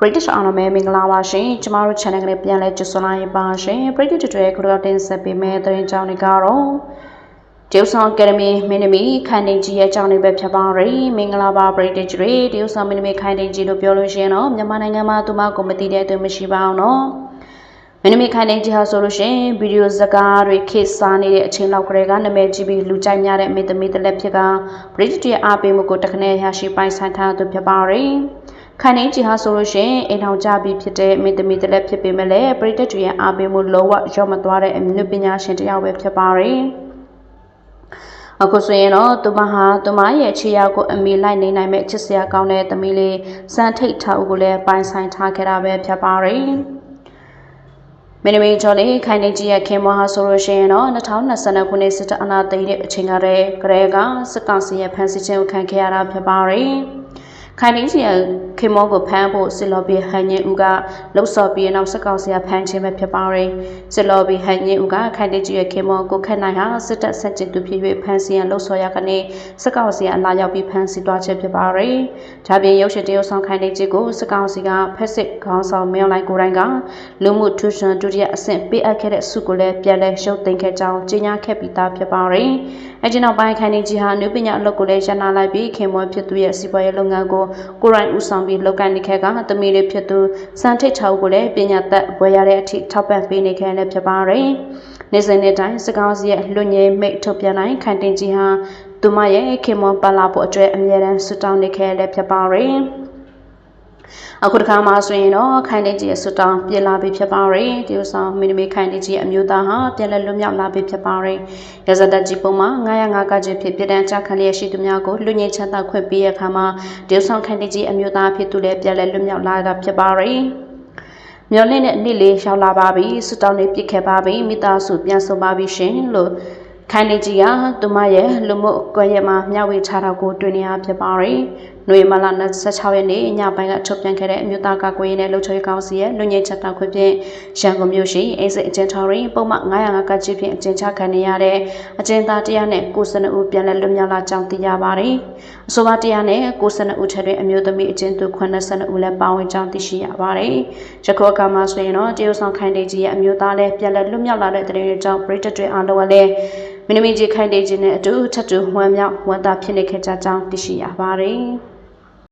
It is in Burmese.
British အားလုံးပဲမင်္ဂလာပါရှင်ကျမတို့ channel ကနေပြန်လဲကြိုဆိုလိုက်ပါရှင် British တွေခုတော့တင်ဆက်ပေးမယ့်သတင်းကြောင်းတွေကတော့တရုတ်ဆောင်အကယ်ဒမီမင်းသမီးခိုင်နေကြီးရဲ့အကြောင်းတွေပဲဖြစ်ပါရယ်မင်္ဂလာပါ British တွေတရုတ်ဆောင်မင်းသမီးခိုင်နေကြီးလို့ပြောလို့ရှိရင်တော့မြန်မာနိုင်ငံမှာသူမကိုမသိတဲ့သူမရှိပါအောင်နော်မင်းသမီးခိုင်နေကြီးဟာဆိုလို့ရှိရင်ဗီဒီယိုစကားတွေခေတ်စားနေတဲ့အချိန်လောက်ကလေးကနာမည်ကြီးပြီးလူကြိုက်များတဲ့မင်းသမီးတစ်လက်ဖြစ်က British ရဲ့အားပေးမှုကိုတခနဲ့ရရှိပိုင်ဆိုင်ထားသူဖြစ်ပါရယ် ခိုင်နေကြီးဟာဆိုလို့ရှိရင်အိမ်ထောင်ကြပြီးဖြစ်တဲ့မိသမီတစ်လက်ဖြစ်ပေမဲ့လည်းပရိသတ်တွေရဲ့အားပေးမှုလုံးဝရော့မသွားတဲ့အမျိုးပညာရှင်တစ်ယောက်ပဲဖြစ်ပါတယ်။အခုဆိုရင်တော့သူမဟာသူမရဲ့ခြေရာကိုအမိလိုက်နေနိုင်မဲ့ချစ်စရာကောင်းတဲ့သမီးလေးစမ်းထိတ်ထားဦးကိုလည်းပိုင်ဆိုင်ထားခဲ့တာပဲဖြစ်ပါတယ်။မင်းမင်းကျော်လေးခိုင်နေကြီးရဲ့ခင်မဟာဆိုလို့ရှိရင်တော့2020ခုနှစ်စစ်တပ်အနာသိမ်းတဲ့အချိန်ကတည်းကစစ်ကောင်စီရဲ့ဖမ်းဆီးခြင်းကိုခံခဲ့ရတာဖြစ်ပါတယ်။ ခိုင်တင်းစီခေမောကိုဖမ်းဖို့စစ်လော်ဘီဟန်ညင်ဦးကလှုပ်ဆော်ပြီးနောက်စကောက်ဆရာဖမ်းခြင်းပဲဖြစ်ပါတယ်စစ်လော်ဘီဟန်ညင်ဦးကခိုင်တင်းကြီးရဲ့ခေမောကိုခက်နိုင်ဟာစစ်တပ်ဆက်ကျင်သူဖြစ်၍ဖမ်းဆီးရန်လှုပ်ဆော်ရကနေစကောက်ဆရာအလာရောက်ပြီးဖမ်းဆီးသွားခြင်းဖြစ်ပါတယ်ဒါပြင်ရုပ်ရှင်တရုတ်ဆောင်ခိုင်တင်းကြီးကိုစကောက်စီကဖက်စစ်ခေါင်းဆောင်မင်းလိုက်ကိုတိုင်းကလူမှုထူးချွန်ဒုတိယအဆင့်ပေးအပ်ခဲ့တဲ့စုကိုလည်းပြန်လည်ရှုပ်သိမ်းခဲ့ကြောင်းကြေညာခဲ့ပြီးသားဖြစ်ပါတယ်အကျဉ်းနောက်ပိုင်းခိုင်တင်းကြီးဟာနုပညာအလုပ်ကိုလည်းရန်နာလိုက်ပြီးခေမောဖြစ်သူရဲ့စီးပွားရေးလုပ်ငန်းကိုကိုရိုင်းဦးဆောင်ပြီးလုပ်ကိုင်နေခဲ့ကသမီးလေးဖြစ်သူစံထိတ်ချောက်ကိုလည်းပညာသက်ဝယ်ရတဲ့အထိထောက်ပံ့ပေးနေခဲ့လည်းဖြစ်ပါတယ်။နေစဉ်နဲ့တိုင်းစကောင်းစီရဲ့လွတ်ငင်းမိတ်ထုတ်ပြန်နိုင်ခိုင်တင်ကြီးဟာသူမရဲ့ခင်မွန်ပလာဖို့အတွက်အမြဲတမ်းဆွတောင်းနေခဲ့လည်းဖြစ်ပါတယ်။ အခုတစ်ခါမှဆိုရင်တော့ခိုင်နေကြီးရဲ့ဆွတောင်းပြင်လာပြီဖြစ်ပါရယ်ဒီဥဆောင်မင်းသမီးခိုင်နေကြီးရဲ့အမျိုးသားဟာပြန်လဲလွတ်မြောက်လာပြီဖြစ်ပါရယ်ရဇဒတ်ကြီးပုံမှာ905ကကြီးဖြစ်ပြည်တန်းကြခလျက်ရှိသူများကိုလူငင်းချမ်းသာခွင့်ပေးရခါမှာဒီဥဆောင်ခိုင်နေကြီးအမျိုးသားဖြစ်သူလည်းပြန်လဲလွတ်မြောက်လာတာဖြစ်ပါရယ်မျော်လင့်တဲ့နေ့လေးရောက်လာပါပြီဆွတောင်းလေးပြစ်ခဲ့ပါပြီမိသားစုပြန်ဆုံပါပြီရှင်လို့ခိုင်နေကြီးကသူမရဲ့လူမှုကွန်ရက်မှာမျှဝေထားတာကိုတွေ့နေရဖြစ်ပါတယ်။ နိုဝင်ဘာလ26ရက်နေ့ညပိုင်းကထုတ်ပြန်ခဲ့တဲ့အမျိုးသားကာကွယ်ရေးနဲ့လုံခြုံရေးကောင်စီရဲ့လူငယ်ချက်တာခွင့်ဖြင့်ရန်ကုန်မြို့ရှိအိစိတ်အကျဉ်းထောင်တွင်ပုံမှန်905ကကြီးဖြင့်အကျဉ်းချခံနေရတဲ့အကျဉ်းသားတရားနဲ့92ဦးပြန်လည်လွတ်မြောက်လာကြောင်းသိရပါတယ်။အဆိုပါတရားနဲ့92ဦးထက်တွင်အမျိုးသမီးအကျဉ်းသူ82ဦးလည်းပါဝင်ကြောင်းသိရှိရပါတယ်။ယခုအခါမှာဆိုရင်တော့တရုတ်ဆောင်ခိုင်တေကြီးရဲ့အမျိုးသားလည်းပြန်လည်လွတ်မြောက်လာတဲ့တဲ့တွေကြောင့်ပြည်တွင်အားလုံးလည်းမင်းမင်းကြီးခိုင်တေးခြင်းနဲ့အတူထပ်တူဝမ်းမြောက်ဝမ်းသာဖြစ်နေခဲ့ကြကြောင်းသိရှိရပါတယ်။